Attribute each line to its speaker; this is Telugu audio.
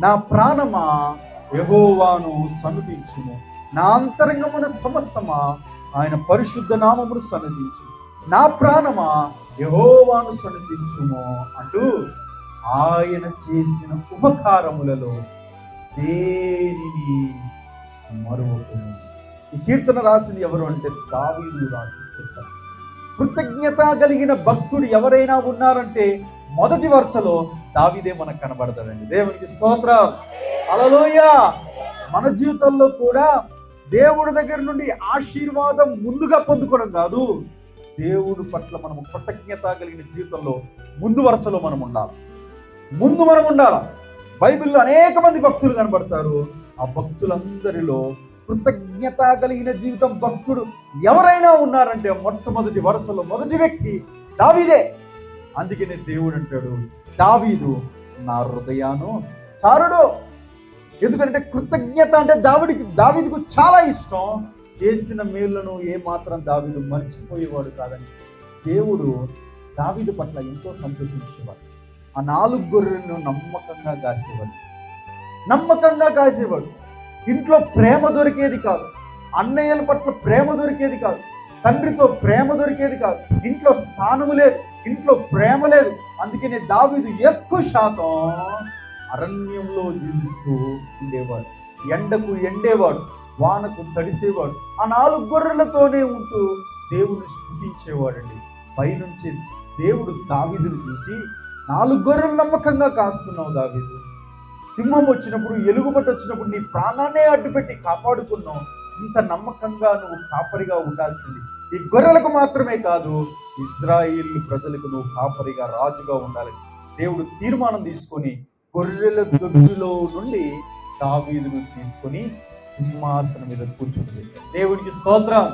Speaker 1: నా ప్రాణమా యహోవాను సన్నుతించుము. నా అంతరంగమున సమస్తమా ఆయన పరిశుద్ధ నామమును సన్నదించు నా ప్రాణమా యహోవాను సన్నదించుము అంటూ ఆయన చేసిన ఉపకారములలో దేనిని మరువకును ఈ కీర్తన రాసింది ఎవరు అంటే దావీదు రాసిన కీర్తన. కృతజ్ఞత కలిగిన భక్తుడు ఎవరైనా ఉన్నారంటే మొదటి వరుసలో దావిదే మనకు కనబడతాడండి. దేవునికి స్తోత్రం. అలలోయ మన జీవితంలో కూడా దేవుడి దగ్గర నుండి ఆశీర్వాదం ముందుగా పొందుకోవడం కాదు. దేవుడు పట్ల మనం కృతజ్ఞత కలిగిన జీవితంలో ముందు వరుసలో మనం ఉండాలి. ముందు మనం ఉండాలి. బైబిల్లో అనేక మంది భక్తులు కనబడతారు. ఆ భక్తులందరిలో కృతజ్ఞత కలిగిన జీవితం భక్తుడు ఎవరైనా ఉన్నారంటే మొట్టమొదటి వరుసలో మొదటి వ్యక్తి దావీదే. అందుకనే దేవుడు అంటాడు. దావీదు నా హృదయాను సారుడు. ఎందుకంటే కృతజ్ఞత అంటే దావిడికి దావీదుకు చాలా ఇష్టం. చేసిన మేళ్ళను ఏ మాత్రం దావీదు మర్చిపోయేవాడు కాదని దేవుడు దావీదు పట్ల ఎంతో సంతోషించేవాడు. ఆ నాలుగు గొర్రెలను నమ్మకంగా కాసేవాడు. నమ్మకంగా కాసేవాడు. ఇంట్లో ప్రేమ దొరికేది కాదు. అన్నయ్యల పట్ల ప్రేమ దొరికేది కాదు. తండ్రితో ప్రేమ దొరికేది కాదు. ఇంట్లో స్థానము లేదు. ఇంట్లో ప్రేమ లేదు. అందుకనే దావీదు ఎక్కువ శాతం అరణ్యంలో జీవిస్తూ ఉండేవాడు. ఎండకు ఎండేవాడు. వానకు తడిసేవాడు. ఆ నాలుగు గొర్రెలతోనే ఉంటూ దేవుని స్థుతించేవాడండి పైనుంచి దేవుడు దావీదును చూసి నాలుగు గొర్రెలు నమ్మకంగా కాస్తున్నావు దావీదు. సింహం వచ్చినప్పుడు ఎలుగుబట్టి వచ్చినప్పుడు నీ ప్రాణాన్నే అడ్డుపెట్టి కాపాడుకున్నావు. ఇంత నమ్మకంగా నువ్వు కాపరిగా ఉండాల్సింది ఈ గొర్రెలకు మాత్రమే కాదు ఇజ్రాయిల్ ప్రజలకు నువ్వు కాపరిగా రాజుగా ఉండాలని దేవుడు తీర్మానం తీసుకొని గొర్రెల దొడ్డులో నుండి దావీదును తీసుకొని సింహాసనం మీద కూర్చుని దేవుడికి స్తోత్రం.